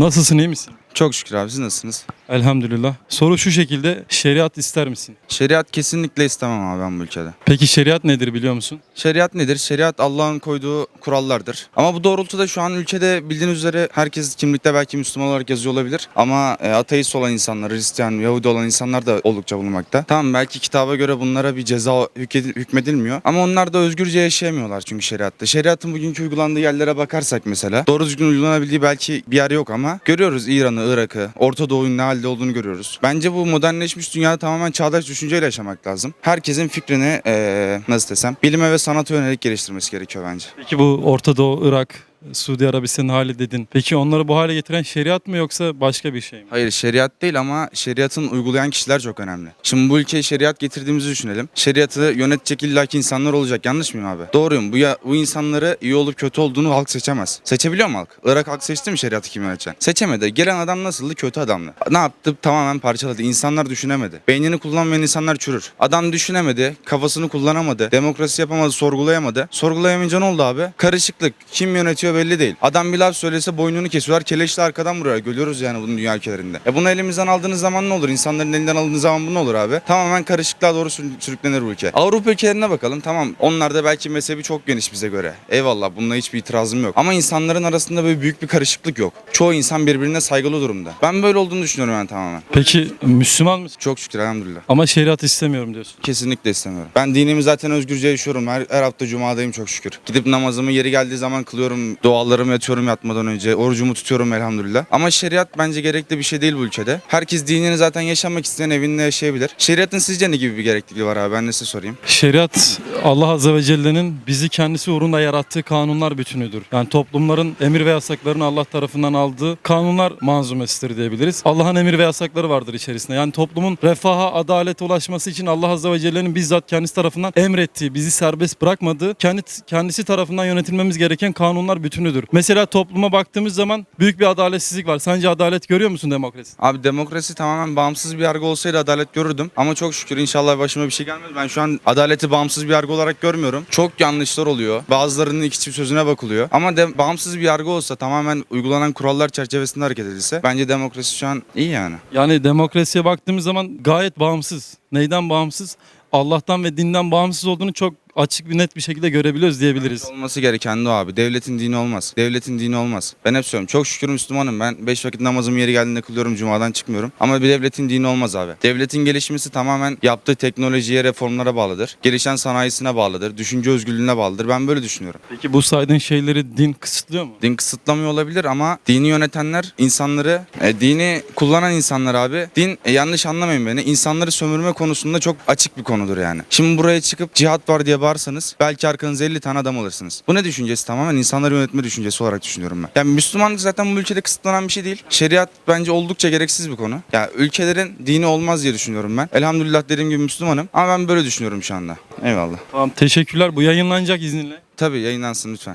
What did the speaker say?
Nasılsın iyi misin? Çok şükür abi siz nasılsınız? Elhamdülillah. Soru şu şekilde şeriat ister misin? Şeriat kesinlikle istemem abi ben bu ülkede. Peki şeriat nedir biliyor musun? Şeriat nedir? Şeriat Allah'ın koyduğu kurallardır. Ama bu doğrultuda şu an ülkede bildiğiniz üzere herkes kimlikte belki Müslüman olarak yazıyor olabilir. Ama e, ateist olan insanlar, Hristiyan, Yahudi olan insanlar da oldukça bulunmakta. Tamam belki kitaba göre bunlara bir ceza hükmedilmiyor. Ama onlar da özgürce yaşayamıyorlar çünkü şeriatta. Şeriatın bugünkü uygulandığı yerlere bakarsak mesela doğru düzgün uygulanabildiği belki bir yer yok ama görüyoruz İran'ı, Irak'ı, Orta Doğu'nun ne halde olduğunu görüyoruz. Bence bu modernleşmiş dünyada tamamen çağdaş düşünceyle yaşamak lazım. Herkesin fikrini e, nasıl desem bilime ve sanata yönelik geliştirmesi gerekiyor bence. Peki bu Orta Doğu, Irak, Suudi Arabistan hali dedin. Peki onları bu hale getiren şeriat mı yoksa başka bir şey mi? Hayır şeriat değil ama şeriatın uygulayan kişiler çok önemli. Şimdi bu ülkeye şeriat getirdiğimizi düşünelim. Şeriatı yönetecek illaki insanlar olacak. Yanlış mıyım abi? Doğruyum. Bu, ya, bu insanları iyi olup kötü olduğunu halk seçemez. Seçebiliyor mu halk? Irak halk seçti mi şeriatı kim yönetecek? Seçemedi. Gelen adam nasıldı? Kötü adamdı. Ne yaptı? Tamamen parçaladı. İnsanlar düşünemedi. Beynini kullanmayan insanlar çürür. Adam düşünemedi. Kafasını kullanamadı. Demokrasi yapamadı. Sorgulayamadı. Sorgulayamayınca ne oldu abi? Karışıklık. Kim yönetiyor belli değil. Adam bir laf söylese boynunu kesiyorlar. Keleşle arkadan vuruyor. Görüyoruz yani bunu dünya ülkelerinde. E bunu elimizden aldığınız zaman ne olur? İnsanların elinden aldığınız zaman bu ne olur abi? Tamamen karışıklığa doğru sür- sürüklenir bu ülke. Avrupa ülkelerine bakalım. Tamam. Onlarda belki mezhebi çok geniş bize göre. Eyvallah. Bununla hiçbir itirazım yok. Ama insanların arasında böyle büyük bir karışıklık yok. Çoğu insan birbirine saygılı durumda. Ben böyle olduğunu düşünüyorum ben tamamen. Peki Müslüman mısın? Çok şükür elhamdülillah. Ama şeriat istemiyorum diyorsun. Kesinlikle istemiyorum. Ben dinimi zaten özgürce yaşıyorum. Her, her hafta cumadayım çok şükür. Gidip namazımı yeri geldiği zaman kılıyorum. Dualarımı yatıyorum yatmadan önce. Orucumu tutuyorum elhamdülillah. Ama şeriat bence gerekli bir şey değil bu ülkede. Herkes dinini zaten yaşamak isteyen evinde yaşayabilir. Şeriatın sizce ne gibi bir gerekliliği var abi? Ben de size sorayım. Şeriat Allah Azze ve Celle'nin bizi kendisi uğrunda yarattığı kanunlar bütünüdür. Yani toplumların emir ve yasaklarını Allah tarafından aldığı kanunlar manzumesidir diyebiliriz. Allah'ın emir ve yasakları vardır içerisinde. Yani toplumun refaha, adalete ulaşması için Allah Azze ve Celle'nin bizzat kendisi tarafından emrettiği, bizi serbest bırakmadığı, kendi, kendisi tarafından yönetilmemiz gereken kanunlar bütünüdür. Mesela topluma baktığımız zaman büyük bir adaletsizlik var. Sence adalet görüyor musun demokrasi? Abi demokrasi tamamen bağımsız bir yargı olsaydı adalet görürdüm. Ama çok şükür inşallah başıma bir şey gelmez. Ben şu an adaleti bağımsız bir yargı olarak görmüyorum. Çok yanlışlar oluyor. Bazılarının iki çift sözüne bakılıyor. Ama de, bağımsız bir yargı olsa tamamen uygulanan kurallar çerçevesinde hareket edilse bence demokrasi şu an iyi yani. Yani demokrasiye baktığımız zaman gayet bağımsız. Neyden bağımsız? Allah'tan ve dinden bağımsız olduğunu çok açık bir net bir şekilde görebiliyoruz diyebiliriz. Olması gereken de o abi. Devletin dini olmaz. Devletin dini olmaz. Ben hep söylüyorum. Çok şükür Müslümanım. Ben 5 vakit namazımı yeri geldiğinde kılıyorum. Cumadan çıkmıyorum. Ama bir devletin dini olmaz abi. Devletin gelişmesi tamamen yaptığı teknolojiye, reformlara bağlıdır. Gelişen sanayisine bağlıdır. Düşünce özgürlüğüne bağlıdır. Ben böyle düşünüyorum. Peki bu saydığın şeyleri din kısıtlıyor mu? Din kısıtlamıyor olabilir ama dini yönetenler insanları, e, dini kullanan insanlar abi, din e, yanlış anlamayın beni, insanları sömürme konusunda çok açık bir konudur yani. Şimdi buraya çıkıp cihat var diye bağırsanız belki arkanızda 50 tane adam alırsınız. Bu ne düşüncesi? Tamamen insanları yönetme düşüncesi olarak düşünüyorum ben. Yani Müslümanlık zaten bu ülkede kısıtlanan bir şey değil. Şeriat bence oldukça gereksiz bir konu. Ya ülkelerin dini olmaz diye düşünüyorum ben. Elhamdülillah dediğim gibi Müslümanım ama ben böyle düşünüyorum şu anda. Eyvallah. Tamam teşekkürler. Bu yayınlanacak izninle. Tabii yayınlansın lütfen.